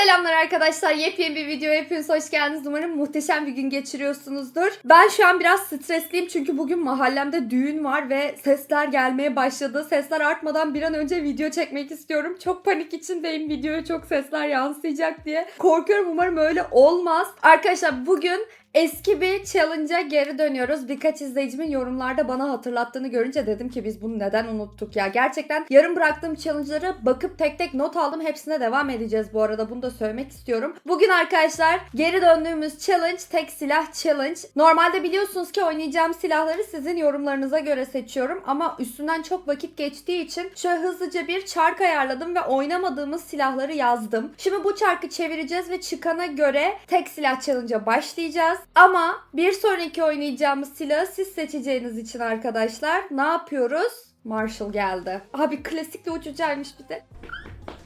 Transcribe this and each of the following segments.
Selamlar arkadaşlar. Yepyeni bir video hepiniz hoş geldiniz. Umarım muhteşem bir gün geçiriyorsunuzdur. Ben şu an biraz stresliyim çünkü bugün mahallemde düğün var ve sesler gelmeye başladı. Sesler artmadan bir an önce video çekmek istiyorum. Çok panik içindeyim. Videoya çok sesler yansıyacak diye. Korkuyorum umarım öyle olmaz. Arkadaşlar bugün Eski bir challenge'a geri dönüyoruz. Birkaç izleyicimin yorumlarda bana hatırlattığını görünce dedim ki biz bunu neden unuttuk ya. Gerçekten yarım bıraktığım challenge'ları bakıp tek tek not aldım. Hepsine devam edeceğiz bu arada. Bunu da söylemek istiyorum. Bugün arkadaşlar geri döndüğümüz challenge tek silah challenge. Normalde biliyorsunuz ki oynayacağım silahları sizin yorumlarınıza göre seçiyorum. Ama üstünden çok vakit geçtiği için şöyle hızlıca bir çark ayarladım ve oynamadığımız silahları yazdım. Şimdi bu çarkı çevireceğiz ve çıkana göre tek silah challenge'a başlayacağız. Ama bir sonraki oynayacağımız silahı siz seçeceğiniz için arkadaşlar ne yapıyoruz? Marshall geldi. Abi klasikle uçacakmış bir de.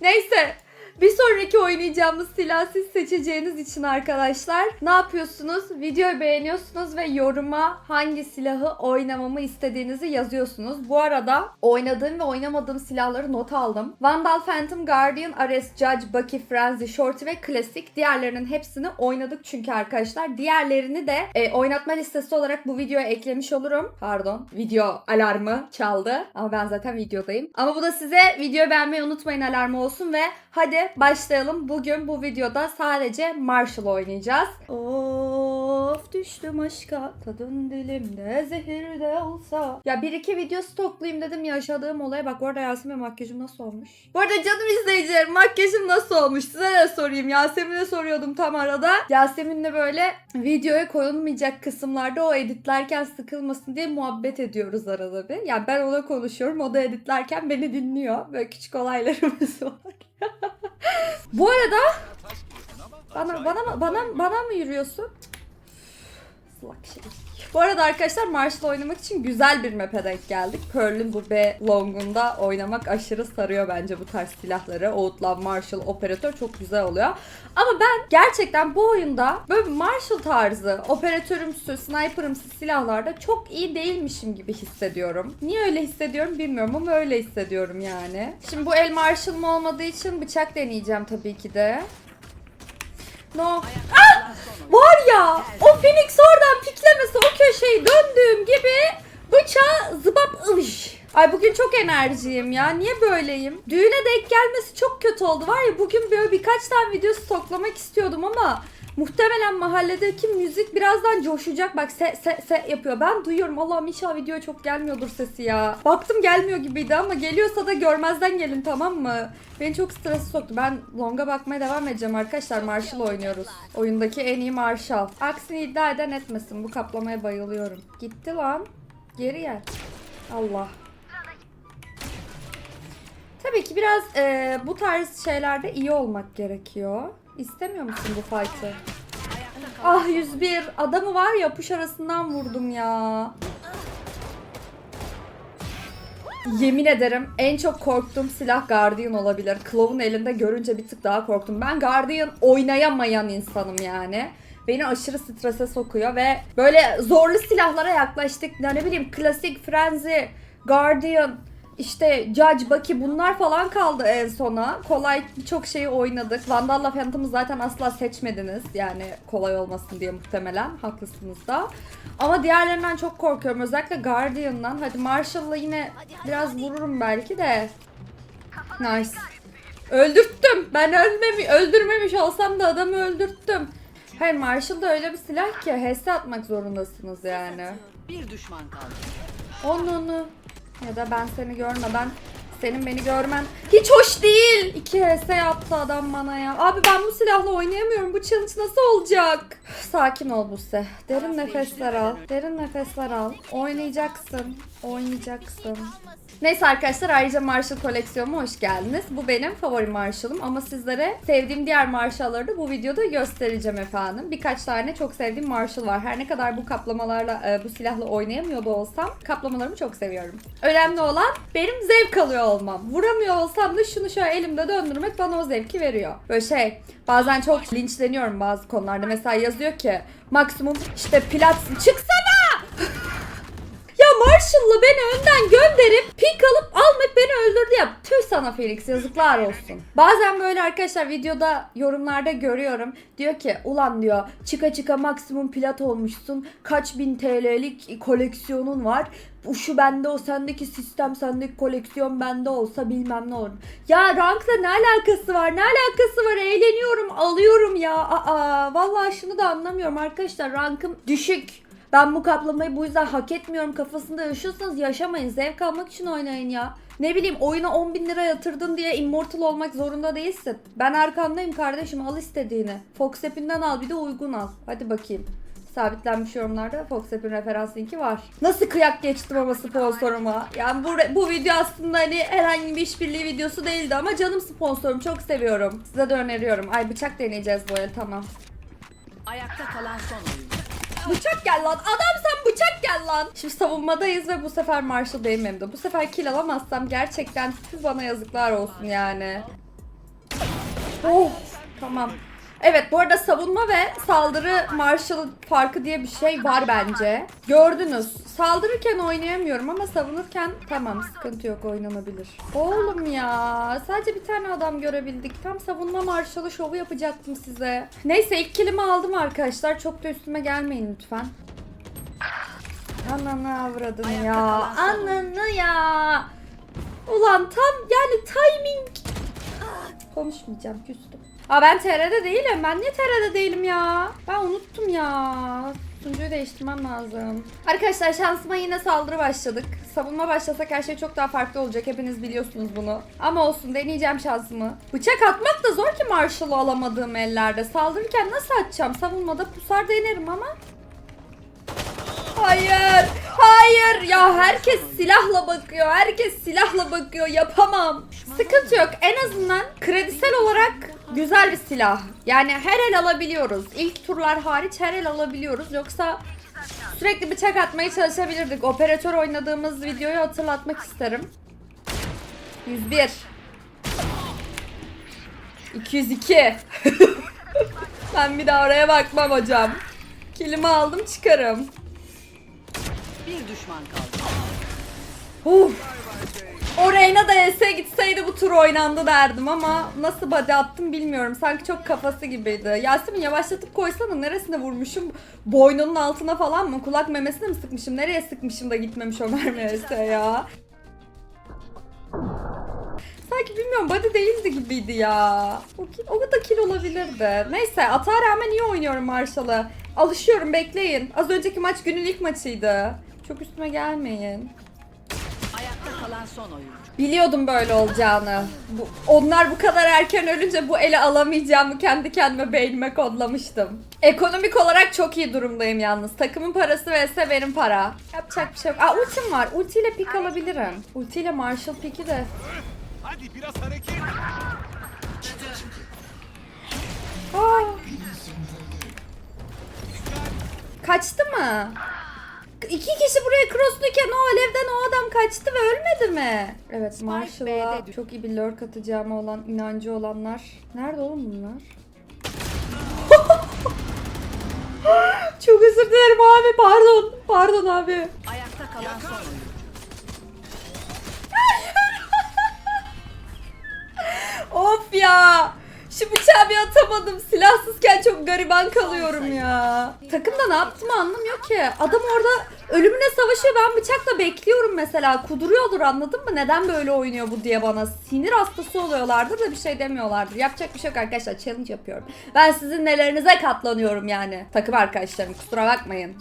Neyse. Bir sonraki oynayacağımız silah siz seçeceğiniz için arkadaşlar ne yapıyorsunuz? Videoyu beğeniyorsunuz ve yoruma hangi silahı oynamamı istediğinizi yazıyorsunuz. Bu arada oynadığım ve oynamadığım silahları not aldım. Vandal, Phantom, Guardian, Ares, Judge, Bucky, Frenzy, Shorty ve Classic. Diğerlerinin hepsini oynadık çünkü arkadaşlar. Diğerlerini de e, oynatma listesi olarak bu videoya eklemiş olurum. Pardon. Video alarmı çaldı. Ama ben zaten videodayım. Ama bu da size videoyu beğenmeyi unutmayın alarmı olsun ve hadi başlayalım. Bugün bu videoda sadece Marshall oynayacağız. Of düştüm aşka tadın dilimde zehirde olsa. Ya bir iki video stoklayayım dedim yaşadığım olaya. Bak orada Yasemin makyajım nasıl olmuş? Bu arada canım izleyicilerim makyajım nasıl olmuş? Size de sorayım. Yasemin'e soruyordum tam arada. Yasemin'le böyle videoya koyulmayacak kısımlarda o editlerken sıkılmasın diye muhabbet ediyoruz arada bir. Yani ben ona konuşuyorum. O da editlerken beni dinliyor. Böyle küçük olaylarımız var. Bu arada bana bana bana bana mı yürüyorsun? Salak şey. Bu arada arkadaşlar Marshall oynamak için güzel bir map'e denk geldik. Pearl'ün bu B longunda oynamak aşırı sarıyor bence bu tarz silahları. Outlaw, Marshall, Operatör çok güzel oluyor. Ama ben gerçekten bu oyunda böyle Marshall tarzı operatörümsü, sniperımsı silahlarda çok iyi değilmişim gibi hissediyorum. Niye öyle hissediyorum bilmiyorum ama öyle hissediyorum yani. Şimdi bu el Marshall'ım olmadığı için bıçak deneyeceğim tabii ki de. No. Ah! Var ya o Phoenix oradan piklemesi o köşeyi döndüğüm gibi bıçağı zıbap ıvış. Ay bugün çok enerjiyim ya. Niye böyleyim? Düğüne denk gelmesi çok kötü oldu. Var ya bugün böyle birkaç tane video stoklamak istiyordum ama muhtemelen mahalledeki müzik birazdan coşacak. Bak se se se yapıyor. Ben duyuyorum. Allah'ım inşallah videoya çok gelmiyordur sesi ya. Baktım gelmiyor gibiydi ama geliyorsa da görmezden gelin tamam mı? Beni çok strese soktu. Ben Long'a bakmaya devam edeceğim arkadaşlar. Marshall oynuyoruz. Oyundaki en iyi Marshall. Aksini iddia eden etmesin. Bu kaplamaya bayılıyorum. Gitti lan. Geri gel. Allah. Tabii ki biraz e, bu tarz şeylerde iyi olmak gerekiyor. İstemiyor musun bu fight'ı? Ah 101. Adamı var ya push arasından vurdum ya. Yemin ederim en çok korktuğum silah Guardian olabilir. Clove'un elinde görünce bir tık daha korktum. Ben Guardian oynayamayan insanım yani. Beni aşırı strese sokuyor ve böyle zorlu silahlara yaklaştık. Ya ne bileyim klasik Frenzy, Guardian, işte Judge, Bucky bunlar falan kaldı en sona. Kolay birçok şeyi oynadık. Vandal'la Phantom'ı zaten asla seçmediniz. Yani kolay olmasın diye muhtemelen. Haklısınız da. Ama diğerlerinden çok korkuyorum. Özellikle Guardian'dan. Hadi Marshall'la yine biraz vururum belki de. Nice. Öldürttüm. Ben ölmemi öldürmemiş olsam da adamı öldürttüm. Hayır Marshall da öyle bir silah ki HS atmak zorundasınız yani. Bir düşman kaldı. Onu onu. Ya da ben seni görmeden senin beni görmen hiç hoş değil. 2 HS yaptı adam bana ya. Abi ben bu silahla oynayamıyorum. Bu challenge nasıl olacak? Sakin ol Buse. Derin nefesler al. Derin nefesler al. Oynayacaksın. Oynayacaksın. Neyse arkadaşlar ayrıca Marshall koleksiyonuma hoş geldiniz. Bu benim favori Marshall'ım ama sizlere sevdiğim diğer Marshall'ları da bu videoda göstereceğim efendim. Birkaç tane çok sevdiğim Marshall var. Her ne kadar bu kaplamalarla e, bu silahla oynayamıyor da olsam kaplamalarımı çok seviyorum. Önemli olan benim zevk alıyor olmam. Vuramıyor olsam da şunu şöyle elimde döndürmek bana o zevki veriyor. Böyle şey bazen çok linçleniyorum bazı konularda. Mesela yazıyor ki maksimum işte plat çıksana! Marshall'la beni önden gönderip pik alıp almayıp beni öldürdü ya. Tüh sana Felix yazıklar olsun. Bazen böyle arkadaşlar videoda yorumlarda görüyorum. Diyor ki ulan diyor çıka çıka maksimum plat olmuşsun. Kaç bin TL'lik koleksiyonun var. Bu şu bende o sendeki sistem sendeki koleksiyon bende olsa bilmem ne olur. Ya rankla ne alakası var? Ne alakası var? Eğleniyorum, alıyorum ya. Aa, vallahi şunu da anlamıyorum arkadaşlar. Rankım düşük. Ben bu kaplamayı bu yüzden hak etmiyorum kafasında yaşıyorsanız yaşamayın. Zevk almak için oynayın ya. Ne bileyim oyuna 10 bin lira yatırdın diye immortal olmak zorunda değilsin. Ben arkandayım kardeşim al istediğini. Fox app'inden al bir de uygun al. Hadi bakayım. Sabitlenmiş yorumlarda Fox App'in referans linki var. Nasıl kıyak geçtim ama sponsoruma. Yani bu, bu video aslında hani herhangi bir işbirliği videosu değildi ama canım sponsorum çok seviyorum. Size de öneriyorum. Ay bıçak deneyeceğiz bu el tamam. Ayakta kalan son oyuncu. Bıçak gel lan. Adam sen bıçak gel lan. Şimdi savunmadayız ve bu sefer Marshall benim elimde. Bu sefer kill alamazsam gerçekten tüh bana yazıklar olsun yani. Oh tamam. Evet bu arada savunma ve saldırı Marshall farkı diye bir şey var bence. Gördünüz. Saldırırken oynayamıyorum ama savunurken tamam sıkıntı yok oynanabilir. Oğlum ya sadece bir tane adam görebildik. Tam savunma Marshall'ı şovu yapacaktım size. Neyse ilk kilimi aldım arkadaşlar. Çok da üstüme gelmeyin lütfen. Ananı avradın ya. Ananı ya. Ulan tam yani timing. Konuşmayacağım küstüm. Aa ben TR'de değilim. Ben niye TR'de değilim ya? Ben unuttum ya. Sunucuyu değiştirmem lazım. Arkadaşlar şansıma yine saldırı başladık. Savunma başlasak her şey çok daha farklı olacak. Hepiniz biliyorsunuz bunu. Ama olsun deneyeceğim şansımı. Bıçak atmak da zor ki Marshall'ı alamadığım ellerde. Saldırırken nasıl atacağım? Savunmada pusar denerim ama. Hayır. Hayır. Ya herkes silahla bakıyor. Herkes silahla bakıyor. Yapamam. Sıkıntı yok. En azından kredisel olarak güzel bir silah. Yani her el alabiliyoruz. İlk turlar hariç her el alabiliyoruz. Yoksa sürekli bıçak atmaya çalışabilirdik. Operatör oynadığımız videoyu hatırlatmak isterim. 101. 202. ben bir daha oraya bakmam hocam. Kilimi aldım çıkarım. Bir düşman kaldı. Uf. O Reyna da ES'e gitseydi bu tur oynandı derdim ama nasıl body attım bilmiyorum. Sanki çok kafası gibiydi. Yasemin yavaşlatıp koysana neresine vurmuşum? Boynunun altına falan mı? Kulak memesine mi sıkmışım? Nereye sıkmışım da gitmemiş o mermi ES'e ya? Sanki bilmiyorum body değildi gibiydi ya. O, o da kill olabilirdi. Neyse atağa rağmen iyi oynuyorum Marshall'ı. Alışıyorum bekleyin. Az önceki maç günün ilk maçıydı. Çok üstüme gelmeyin. Kalan son oyuncu. Biliyordum böyle olacağını. Bu, onlar bu kadar erken ölünce bu ele alamayacağımı kendi kendime beynime kodlamıştım. Ekonomik olarak çok iyi durumdayım yalnız. Takımın parası vs benim para. Yapacak bir şey yok. Aa ultim var. Ultiyle pik alabilirim. Ultiyle Marshall piki de. Hadi biraz hareket. Aa. Kaçtı mı? İki kişi buraya crossluyken o alevden o adam kaçtı ve ölmedi mi? Evet Marshall'a B'de çok iyi bir lurk atacağıma olan inancı olanlar. Nerede oğlum bunlar? çok özür dilerim abi pardon. Pardon abi. Ayakta kalan son oyuncu. Of ya. Şu bıçağı bir atamadım. Silahsızken çok gariban kalıyorum ya. Takımda ne yaptığımı anlamıyor ki. Adam orada ölümüne savaşıyor. Ben bıçakla bekliyorum mesela. Kuduruyordur anladın mı? Neden böyle oynuyor bu diye bana. Sinir hastası oluyorlardır da bir şey demiyorlardır. Yapacak bir şey yok arkadaşlar. Challenge yapıyorum. Ben sizin nelerinize katlanıyorum yani. Takım arkadaşlarım kusura bakmayın.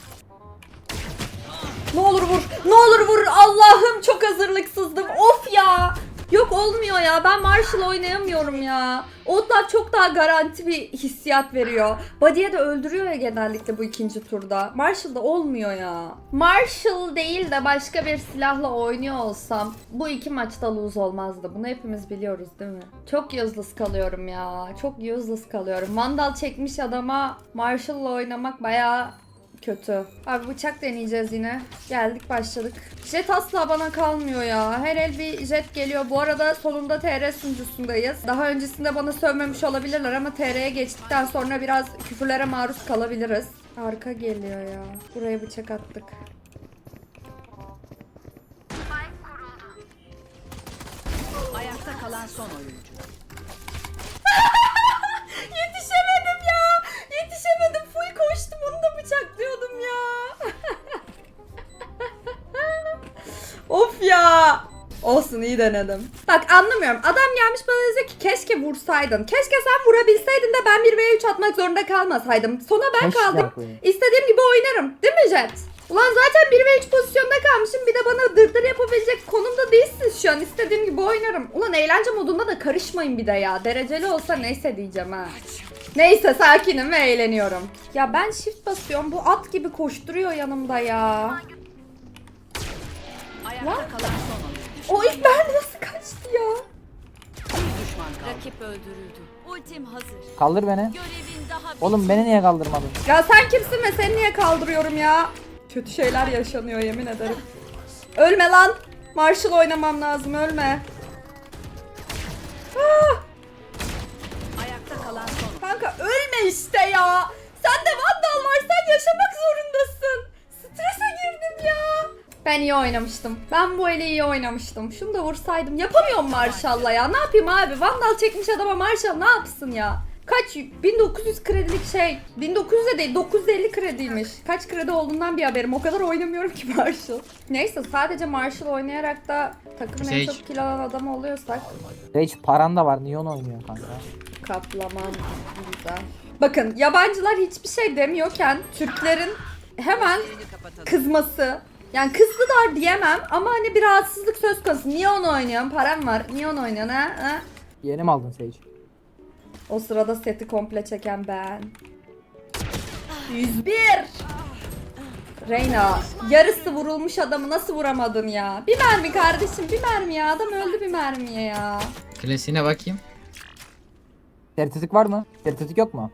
Ne olur vur. Ne olur vur. Allah'ım çok hazırlıksızdım. Of ya. Yok olmuyor ya. Ben Marshall oynayamıyorum ya. Outlast çok daha garanti bir hissiyat veriyor. Body'ye de öldürüyor ya genellikle bu ikinci turda. Marshall'da olmuyor ya. Marshall değil de başka bir silahla oynuyor olsam bu iki maçta lose olmazdı. Bunu hepimiz biliyoruz değil mi? Çok useless kalıyorum ya. Çok useless kalıyorum. Vandal çekmiş adama Marshall'la oynamak bayağı kötü. Abi bıçak deneyeceğiz yine. Geldik başladık. Jet asla bana kalmıyor ya. Her el bir jet geliyor. Bu arada solunda TR sunucusundayız. Daha öncesinde bana sövmemiş olabilirler ama TR'ye geçtikten sonra biraz küfürlere maruz kalabiliriz. Arka geliyor ya. Buraya bıçak attık. Ayakta kalan son oyuncu. Yetişemedim ya. Yetişemedim. Full koştum. Onu da bıçak ya. of ya. Olsun iyi denedim. Bak anlamıyorum. Adam gelmiş bana dedi ki keşke vursaydın. Keşke sen vurabilseydin de ben 1v3 atmak zorunda kalmasaydım. Sonra ben Keşke kaldım. yapayım. İstediğim gibi oynarım. Değil mi Jet? Ulan zaten 1v3 pozisyonda kalmışım. Bir de bana dırdır yapabilecek konumda değilsiniz şu an. İstediğim gibi oynarım. Ulan eğlence modunda da karışmayın bir de ya. Dereceli olsa neyse diyeceğim ha. Neyse sakinim ve eğleniyorum. Ya ben shift basıyorum. Bu at gibi koşturuyor yanımda ya. Ayakta Lan. O ilk ben nasıl kaçtı ya? Bir düşman kaldı. Rakip öldürüldü. Ultim hazır. Kaldır beni. Görevin daha Oğlum beni niye kaldırmadın? Ya sen kimsin ve seni niye kaldırıyorum ya? Kötü şeyler yaşanıyor yemin ederim. Ölme lan. Marshall oynamam lazım ölme. Ya. Sen de vandal var sen yaşamak zorundasın. Strese girdim ya. Ben iyi oynamıştım. Ben bu eli iyi oynamıştım. Şunu da vursaydım. Yapamıyorum Marshall'la ya. Ne yapayım abi? Vandal çekmiş adama Marshall ne yapsın ya? Kaç? 1900 kredilik şey. 1900 de değil 950 krediymiş. Kaç kredi olduğundan bir haberim. O kadar oynamıyorum ki Marshall. Neyse sadece Marshall oynayarak da takımın en Sage. çok kill alan adam oluyorsak Hiç paran da var. Niye onu oynuyorsun kanka? Kaplaman güzel. Bakın yabancılar hiçbir şey demiyorken Türklerin hemen kızması. Yani kızdılar diyemem ama hani bir rahatsızlık söz konusu. Niye onu oynuyorsun? Param var. Niye onu oynuyorsun ha? ha? Yeni mi aldın Sage? O sırada seti komple çeken ben. 101. Reyna yarısı vurulmuş adamı nasıl vuramadın ya? Bir mermi kardeşim bir mermi ya. Adam öldü bir mermiye ya. Klasiğine bakayım. Sertifik var mı? Sertifik yok mu?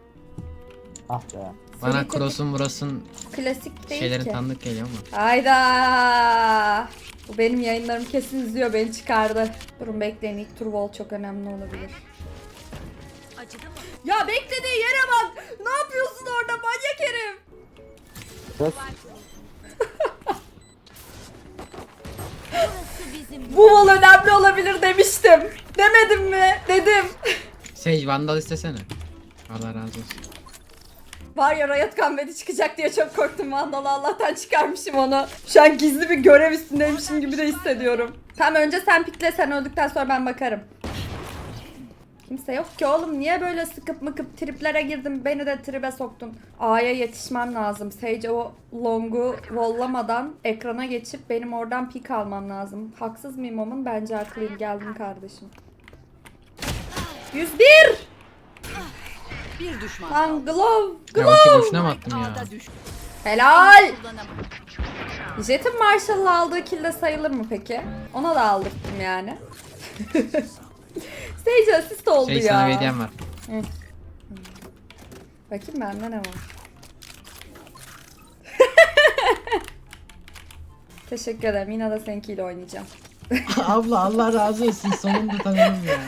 Ah be. Bana Senin cross'un burasın Klasik değil şeylerin ki. tanıdık geliyor ama. Hayda. Bu benim yayınlarım kesin izliyor beni çıkardı. Durun bekleyin ilk tur wall çok önemli olabilir. Ya beklediği yere bak. Ne yapıyorsun orada manyak herif? Bu wall önemli olabilir demiştim. Demedim mi? Dedim. Sage Vandal istesene. Allah razı olsun. Var ya Riot Combat'i çıkacak diye çok korktum Vandal'ı Allah'tan çıkarmışım onu. Şu an gizli bir görev üstündeymişim gibi de hissediyorum. Tamam önce sen pikle sen öldükten sonra ben bakarım. Kimse yok ki oğlum niye böyle sıkıp mıkıp triplere girdim beni de tribe soktun. A'ya yetişmem lazım. Sage o longu vollamadan ekrana geçip benim oradan pik almam lazım. Haksız mıyım Omun? Bence haklıyım geldim kardeşim. 101! Bir düşman Lan kaldı. glove! Ya ulti boşuna mı attım ya? Düş. Helal! Jet'in Marshall'la aldığı kill de sayılır mı peki? Ona da aldırttım yani. Sage asist oldu Şey ya. sana bir hediyem var. Bakayım bende ne var. Teşekkür ederim. Yine de seninkiyle oynayacağım. Abla Allah razı olsun sonunda tanıdım ya.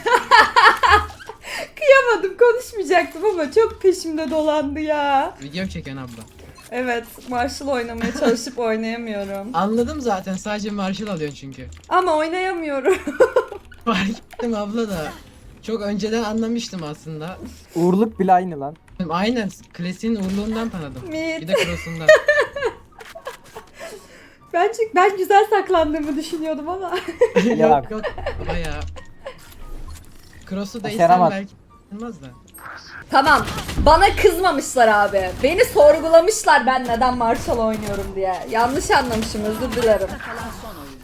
Konuşmayacaktım ama çok peşimde dolandı ya. Video çeken abla. Evet Marshall oynamaya çalışıp oynayamıyorum. Anladım zaten sadece Marshall alıyorsun çünkü. Ama oynayamıyorum. Fark ettim abla da. Çok önceden anlamıştım aslında. Uğurluk bile aynı lan. Aynen klasiğin uğurluğundan tanıdım. Mit. Bir de cross'undan. Ben, çünkü ben güzel saklandığımı düşünüyordum ama. yok yok baya. Cross'u da istem Başaramaz. belki olmaz da. Tamam. Bana kızmamışlar abi. Beni sorgulamışlar ben neden Marshall oynuyorum diye. Yanlış anlamışım özür dilerim.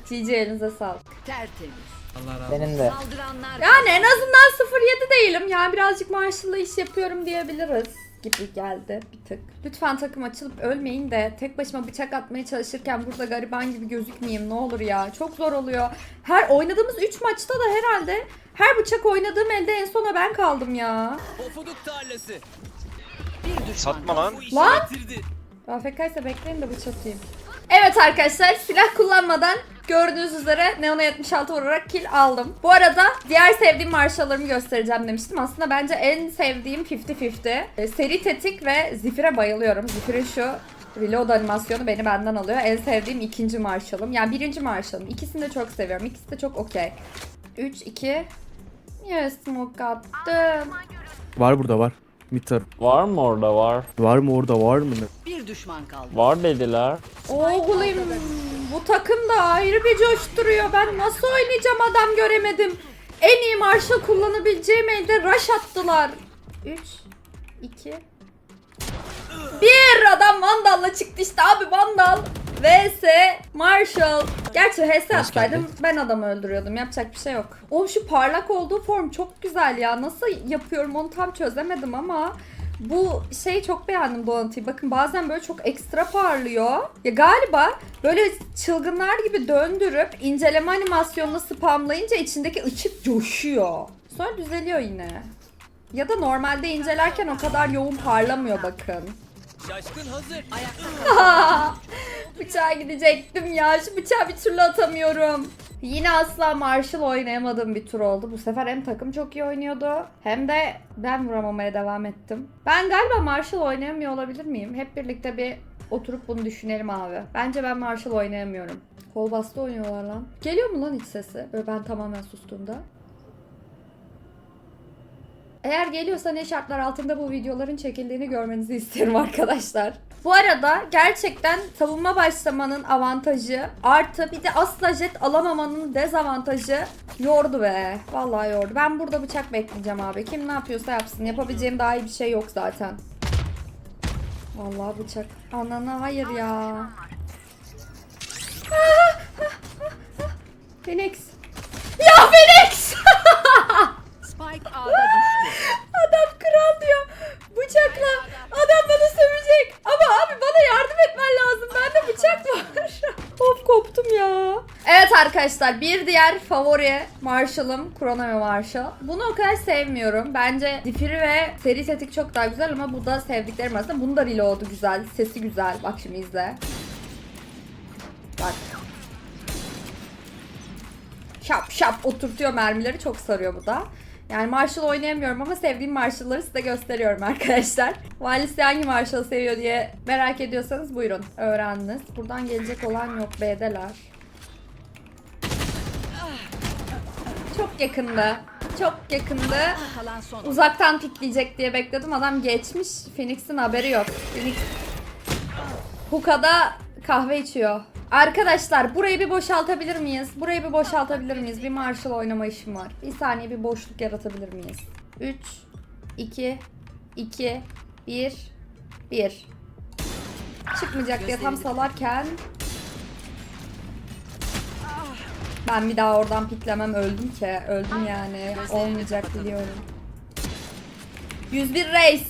GG elinize sağlık. Tertemiz. Allah razı olsun. Senin de. Saldıranlar Yani en azından 07 değilim. Yani birazcık Marshall'la iş yapıyorum diyebiliriz gibi geldi bir tık. Lütfen takım açılıp ölmeyin de tek başıma bıçak atmaya çalışırken burada gariban gibi gözükmeyeyim ne olur ya. Çok zor oluyor. Her oynadığımız 3 maçta da herhalde her bıçak oynadığım elde en sona ben kaldım ya. Pofuduk tarlası. Bir düşman Satma lan. Lan! AFK ise bekleyin de bıçak atayım. Evet arkadaşlar silah kullanmadan gördüğünüz üzere Neon'a 76 vurarak kill aldım. Bu arada diğer sevdiğim marşalarımı göstereceğim demiştim. Aslında bence en sevdiğim 50-50. E, seri tetik ve Zifir'e bayılıyorum. Zifir'in şu reload animasyonu beni benden alıyor. En sevdiğim ikinci marşalım. Yani birinci marşalım. İkisini de çok seviyorum. İkisi de çok okey. 3, 2, Niye smoke attın? Var burada var. Mitter. Var mı orada var? Var mı orada var mı? Bir düşman kaldı. Var dediler. Oğlum bu takım da ayrı bir coşturuyor. Ben nasıl oynayacağım adam göremedim. En iyi Marshall kullanabileceğim elde rush attılar. 3 2 1 adam Vandal'la çıktı işte abi Vandal vs Marshall. Gerçi HS atsaydım ben adamı öldürüyordum. Yapacak bir şey yok. Oğlum şu parlak olduğu form çok güzel ya. Nasıl yapıyorum onu tam çözemedim ama bu şey çok beğendim donatıyı. Bakın bazen böyle çok ekstra parlıyor. Ya galiba böyle çılgınlar gibi döndürüp inceleme animasyonunu spamlayınca içindeki ışık coşuyor. Sonra düzeliyor yine. Ya da normalde incelerken o kadar yoğun parlamıyor bakın. Şaşkın hazır. Bıçağa gidecektim ya. Şu bıçağı bir türlü atamıyorum. Yine asla Marshall oynayamadığım bir tur oldu. Bu sefer hem takım çok iyi oynuyordu hem de ben vuramamaya devam ettim. Ben galiba Marshall oynayamıyor olabilir miyim? Hep birlikte bir oturup bunu düşünelim abi. Bence ben Marshall oynayamıyorum. Kol bastı oynuyorlar lan. Geliyor mu lan hiç sesi? Böyle ben tamamen sustuğumda. Eğer geliyorsa ne şartlar altında bu videoların çekildiğini görmenizi isterim arkadaşlar. Bu arada gerçekten savunma başlamanın avantajı artı bir de asla jet alamamanın dezavantajı yordu be. Vallahi yordu. Ben burada bıçak bekleyeceğim abi. Kim ne yapıyorsa yapsın. Yapabileceğim daha iyi bir şey yok zaten. Vallahi bıçak. Anana hayır ya. Phoenix. Ya Phoenix! Spike A'da düştü. Adam kral diyor. Bıçakla. Adam bana sövecek. Ama abi bana yardım etmen lazım. Bende bıçak var. of koptum ya. Evet arkadaşlar bir diğer favori Marshall'ım Krono ve Marshall. Bunu o kadar sevmiyorum. Bence difiri ve seri tetik çok daha güzel ama bu da sevdiklerim arasında. Bunu da reload'u güzel. Sesi güzel. Bak şimdi izle. Bak. Şap şap oturtuyor mermileri çok sarıyor bu da. Yani Marshall oynayamıyorum ama sevdiğim Marshall'ları size gösteriyorum arkadaşlar. Valisi hangi Marshall seviyor diye merak ediyorsanız buyurun öğrendiniz. Buradan gelecek olan yok B'deler. Çok yakındı. Çok yakındı. Kalan son. Uzaktan pikleyecek diye bekledim. Adam geçmiş. Phoenix'in haberi yok. Phoenix Hookah'da kahve içiyor. Arkadaşlar burayı bir boşaltabilir miyiz? Burayı bir boşaltabilir miyiz? Bir Marshall oynama işim var. Bir saniye bir boşluk yaratabilir miyiz? 3 2 2 1 1 Çıkmayacak diye tam salarken ben bir daha oradan piklemem öldüm ki. Öldüm yani. Olmayacak biliyorum. 101 Reis.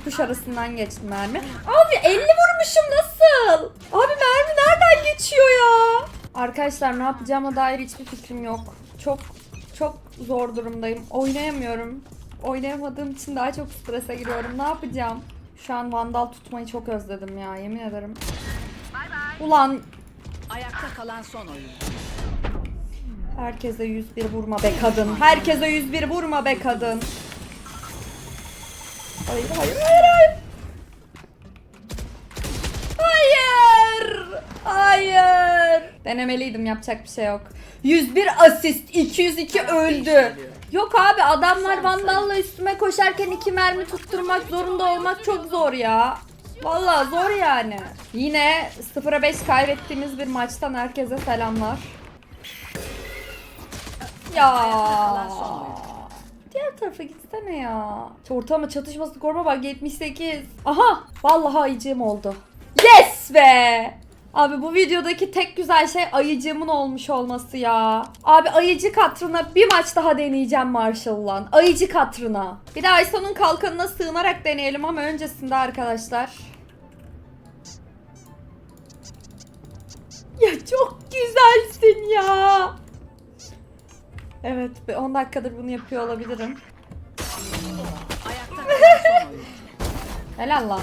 Okuş arasından geçti mermi. Abi 50 vurmuşum nasıl? Abi mermi nereden geçiyor ya? Arkadaşlar ne yapacağıma dair hiçbir fikrim yok. Çok çok zor durumdayım. Oynayamıyorum. Oynayamadığım için daha çok strese giriyorum. Ne yapacağım? Şu an vandal tutmayı çok özledim ya yemin ederim. Ulan Ayakta kalan son oyun. herkese 101 vurma be kadın. Herkese 101 vurma be kadın. Hayır hayır hayır hayır. Hayır. Hayır. Denemeliydim yapacak bir şey yok. 101 asist, 202 öldü. Yok abi adamlar vandalla üstüme koşarken iki mermi tutturmak zorunda olmak çok zor ya. Vallahi zor yani. Yine 0'a 5 kaybettiğimiz bir maçtan herkese selamlar. Ya. Diğer tarafa gitsene ya. Ortama çatışması koruma bak 78. Aha. Vallahi ayıcığım oldu. Yes be. Abi bu videodaki tek güzel şey ayıcığımın olmuş olması ya. Abi ayıcık hatırına bir maç daha deneyeceğim Marshall'la. Ayıcık hatırına. Bir de Ayso'nun kalkanına sığınarak deneyelim ama öncesinde arkadaşlar. Ya çok güzelsin ya. Evet, bir 10 dakikadır bunu yapıyor olabilirim. Helal lan.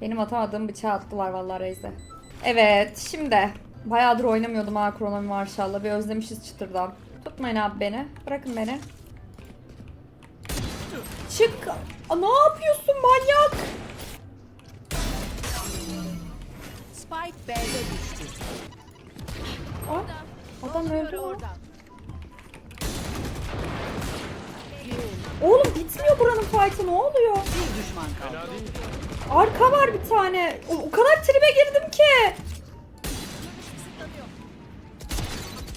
Benim atamadığım bıçağı attılar vallahi Reis'e. Evet, şimdi. Bayağıdır oynamıyordum ha Kronomi Marshall'la. Bir özlemişiz çıtırdan. Tutmayın abi beni. Bırakın beni. Çık. Aa, ne yapıyorsun manyak? Spike B'de düştü. Aa, adam öldü mü? Oğlum bitmiyor buranın fight'ı ne oluyor? Bir düşman kaldı. Arka var bir tane. O, o kadar tribe girdim ki.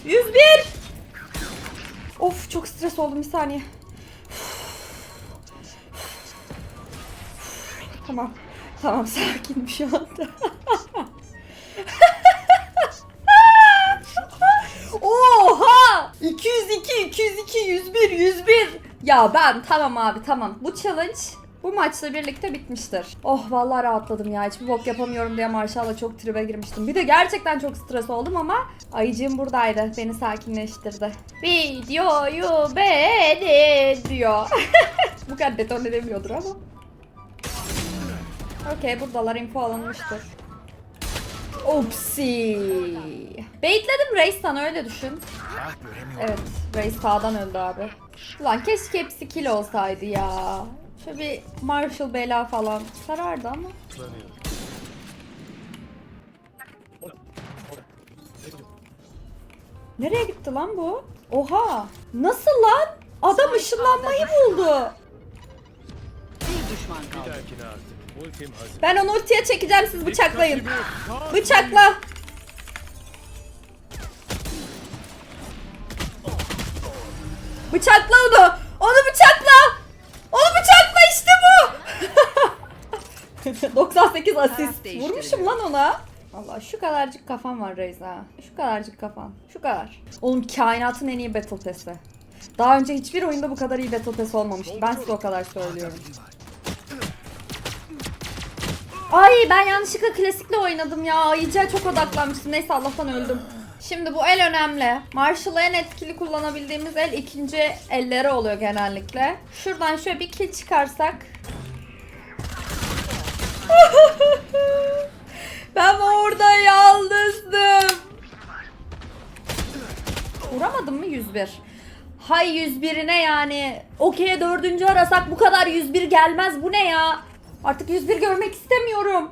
101. Of çok stres oldum bir saniye. tamam. Tamam sakinim şu anda. Oha! 202, 202, 101, 101. Ya ben tamam abi tamam. Bu challenge bu maçla birlikte bitmiştir. Oh vallahi rahatladım ya. Hiçbir bok yapamıyorum diye Marshall'la çok tribe girmiştim. Bir de gerçekten çok stres oldum ama ayıcığım buradaydı. Beni sakinleştirdi. Videoyu beğenin diyor. bu kadar beton edemiyordur ama. Okey buradalar info alınmıştır. Opsi. Baitledim Reis'ten öyle düşün. Evet, Reis sağdan öldü abi. Ulan keşke hepsi kill olsaydı ya. Şöyle bir Marshall bela falan sarardı ama. Nereye gitti lan bu? Oha! Nasıl lan? Adam ışınlanmayı buldu. Bir düşman kaldı. Ben onu ultiye çekeceğim siz bıçaklayın. Bıçakla. Bıçakla onu. Onu bıçakla. Onu bıçakla işte bu. 98 asist. Vurmuşum lan ona. Allah şu kadarcık kafam var Reis ha. Şu kadarcık kafan. Şu kadar. Oğlum kainatın en iyi battle pass'i. Daha önce hiçbir oyunda bu kadar iyi battle pass olmamıştı. Ben size o kadar söylüyorum. Ay ben yanlışlıkla klasikle oynadım ya. Ayıcıya çok odaklanmıştım. Neyse Allah'tan öldüm. Şimdi bu el önemli. Marshall'ı en etkili kullanabildiğimiz el ikinci elleri oluyor genellikle. Şuradan şöyle bir kill çıkarsak. Ben orada yalnızdım. Vuramadım mı 101? Hay 101'ine yani. Okey dördüncü arasak bu kadar 101 gelmez. Bu ne ya? Artık 101 görmek istemiyorum.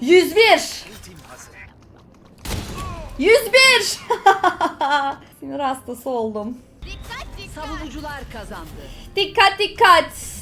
101. 101. Sinir hastası oldum. Savunucular kazandı. Dikkat dikkat.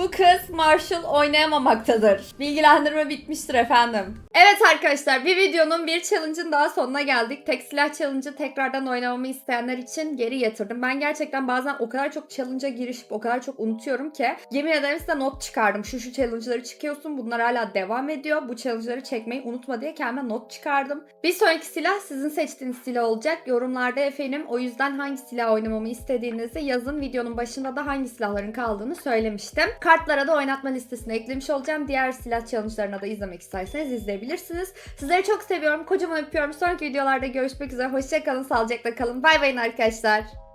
Bu kız Marshall oynayamamaktadır. Bilgilendirme bitmiştir efendim. Evet arkadaşlar bir videonun bir challenge'ın daha sonuna geldik. Tek silah challenge'ı tekrardan oynamamı isteyenler için geri getirdim. Ben gerçekten bazen o kadar çok challenge'a girişip o kadar çok unutuyorum ki yemin ederim size not çıkardım. Şu şu challenge'ları çıkıyorsun bunlar hala devam ediyor. Bu challenge'ları çekmeyi unutma diye kendime not çıkardım. Bir sonraki silah sizin seçtiğiniz silah olacak. Yorumlarda efendim o yüzden hangi silah oynamamı istediğinizi yazın. Videonun başında da hangi silahların kaldığını söylemiştim. Kartlara da oynatma listesine eklemiş olacağım. Diğer silah challenge'larına da izlemek isterseniz izleyebilirsiniz. Sizleri çok seviyorum. Kocaman öpüyorum. Sonraki videolarda görüşmek üzere. Hoşçakalın. Sağlıcakla kalın. Bay bayın arkadaşlar.